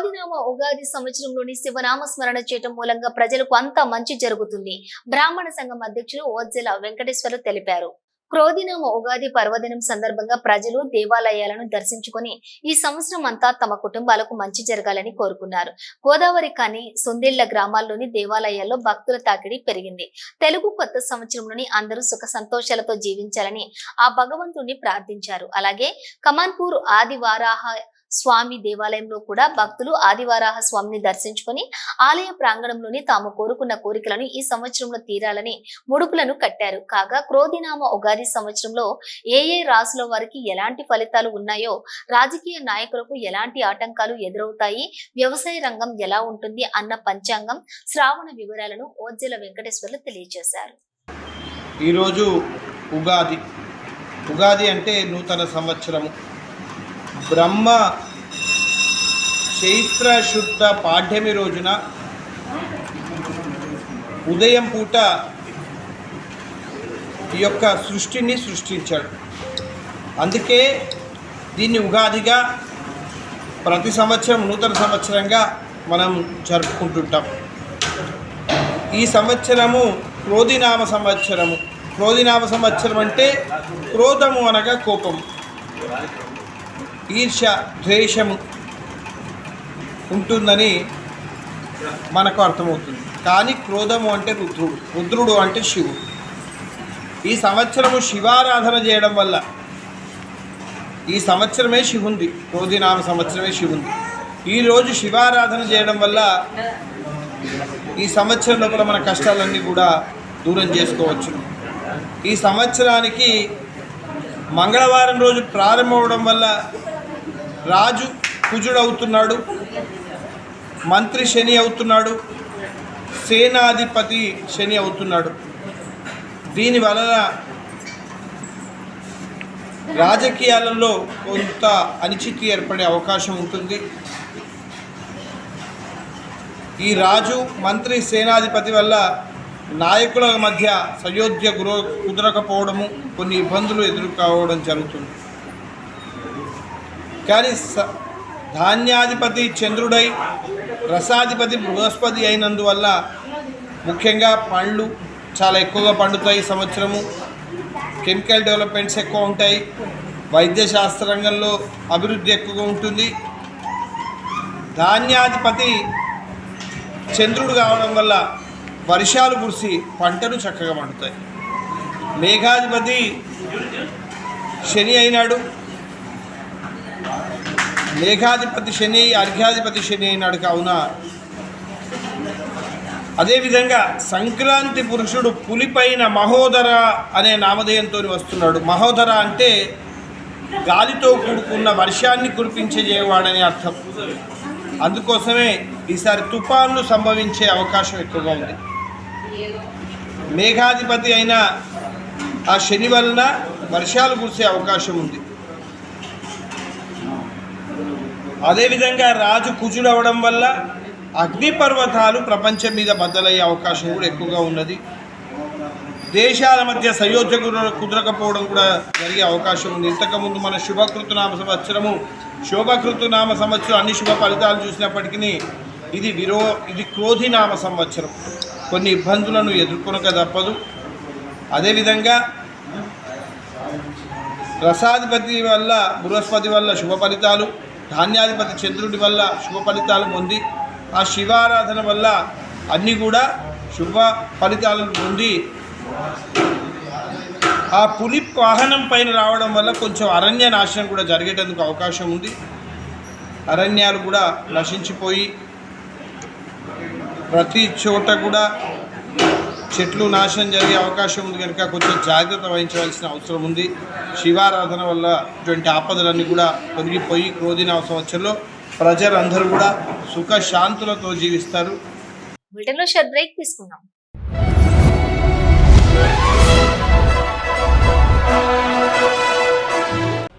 ఆదినామ ఉగాది సంవత్సరంలోని శివనామ స్మరణ చేయటం మూలంగా ప్రజలకు అంతా మంచి జరుగుతుంది. బ్రాహ్మణ సంఘం అధ్యక్షులు ఓజ్జల వెంకటేశ్వర తెలిపారు. క్రోధినామ ఉగాది పర్వదినం సందర్భంగా ప్రజలు దేవాలయాలను దర్శించుకొని ఈ సంవత్సరం అంతా తమ కుటుంబాలకు మంచి జరగాలని కోరుకున్నారు. గోదావరి కాని సుందిళ్ళ గ్రామాల్లోని దేవాలయాల్లో భక్తుల తాకిడి పెరిగింది. తెలుగు కొత్త సంవత్సరంలోని అందరూ సుఖ సంతోషాలతో జీవించాలని ఆ భగవంతుణ్ణి ప్రార్థించారు. అలాగే కమాన్పూర్ ఆదివారాహ స్వామి దేవాలయంలో కూడా భక్తులు ఆదివారాహ స్వామిని దర్శించుకొని ఆలయ ప్రాంగణంలోని తాము కోరుకున్న కోరికలను ఈ సంవత్సరంలో తీరాలని ముడుపులను కట్టారు. కాగా క్రోధినామ ఉగాది సంవత్సరంలో ఏ ఏ రాసుల వారికి ఎలాంటి ఫలితాలు ఉన్నాయో రాజకీయ నాయకులకు ఎలాంటి ఆటంకాలు ఎదురవుతాయి వ్యవసాయ రంగం ఎలా ఉంటుంది అన్న పంచాంగం శ్రావణ వివరాలను ఓజ్జల వెంకటేశ్వర్లు తెలియజేశారు. ఈరోజు ఉగాది. ఉగాది అంటే నూతన సంవత్సరము. బ్రహ్మ చైత్ర శుద్ధ పాఠ్యమి రోజున ఉదయం పూట ఈ యొక్క సృష్టిని సృష్టించాడు. అందుకే దీన్ని ఉగాదిగా ప్రతి సంవత్సరం నూతన సంవత్సరంగా మనం జరుపుకుంటుంటాం. ఈ సంవత్సరము క్రోధినామ సంవత్సరము. క్రోధినామ సంవత్సరం అంటే క్రోధము అనగా కోపం ఈర్ష ద్వేషము ఉంటుందని మనకు అర్థమవుతుంది. కానీ క్రోధము అంటే రుద్రుడు. రుద్రుడు అంటే శివుడు. ఈ సంవత్సరము శివారాధన చేయడం వల్ల ఈ సంవత్సరమే శివుంది. క్రోధినామ సంవత్సరమే శివుంది. ఈరోజు శివారాధన చేయడం వల్ల ఈ సంవత్సరం లోపల మన కష్టాలన్నీ కూడా దూరం చేసుకోవచ్చు. ఈ సంవత్సరానికి మంగళవారం రోజు ప్రారంభం అవడం వల్ల రాజు కుజుడవుతున్నాడు. మంత్రి శని అవుతున్నాడు. సేనాధిపతి శని అవుతున్నాడు. దీని వలన రాజకీయాలలో కొంత అనిచితి ఏర్పడే అవకాశం ఉంటుంది. ఈ రాజు మంత్రి సేనాధిపతి వల్ల నాయకుల మధ్య సయోధ్య గుర కుదరకపోవడము కొన్ని ఇబ్బందులు ఎదుర్కోవడం జరుగుతుంది. కానీ స ధాన్యాధిపతి చంద్రుడై రసాధిపతి బృహస్పతి అయినందువల్ల ముఖ్యంగా పండ్లు చాలా ఎక్కువగా పండుతాయి సంవత్సరము. కెమికల్ డెవలప్మెంట్స్ ఎక్కువ ఉంటాయి. వైద్యశాస్త్ర రంగంలో అభివృద్ధి ఎక్కువగా ఉంటుంది. ధాన్యాధిపతి చంద్రుడు కావడం వల్ల వర్షాలు కురిసి పంటలు చక్కగా పండుతాయి. మేఘాధిపతి శని అయినాడు. మేఘాధిపతి శని అర్ఘ్యాధిపతి శని అయినాడు కావున. అదేవిధంగా సంక్రాంతి పురుషుడు పులిపైన మహోదర అనే నామధేయంతో వస్తున్నాడు. మహోదర అంటే గాలితో కూడుకున్న వర్షాన్ని కురిపించేవాడని అర్థం. అందుకోసమే ఈసారి తుఫాన్లు సంభవించే అవకాశం ఎక్కువగా ఉంది. మేఘాధిపతి అయిన ఆ శని వలన వర్షాలు కురిసే అవకాశం ఉంది. అదేవిధంగా రాజు కుజుడవడం వల్ల అగ్నిపర్వతాలు ప్రపంచం మీద బద్దలయ్యే అవకాశం కూడా ఎక్కువగా ఉన్నది. దేశాల మధ్య సయోధ్య కుదరకపోవడం కూడా జరిగే అవకాశం ఉంది. ఇంతకుముందు మన శుభకృతునామ సంవత్సరము శోభకృతునామ సంవత్సరం అన్ని శుభ ఫలితాలు చూసినప్పటికీ ఇది విరో ఇది క్రోధినామ సంవత్సరం. కొన్ని ఇబ్బందులను ఎదుర్కొనక తప్పదు. అదేవిధంగా రసాధిపతి వల్ల బృహస్పతి వల్ల శుభ ఫలితాలు ధాన్యాధిపతి చంద్రుడి వల్ల శుభ ఫలితాలు పొంది ఆ శివారాధన వల్ల అన్నీ కూడా శుభ ఫలితాలను పొంది ఆ పులి వాహనం పైన రావడం వల్ల కొంచెం అరణ్య నాశనం కూడా జరిగేటందుకు అవకాశం ఉంది. అరణ్యాలు కూడా నశించిపోయి ప్రతి చోట కూడా చెట్లు నాశనం జరిగే అవకాశం ఉంది కనుక కొంచెం జాగ్రత్త వహించవలసిన అవసరం ఉంది. శివారాధన వల్ల ఇటువంటి ఆపదలన్నీ కూడా తొలగిపోయి క్రోధిన సంవత్సరంలో ప్రజలందరూ కూడా సుఖ శాంతులతో జీవిస్తారు. బ్రిటన్లో బ్రేక్ తీసుకున్నాం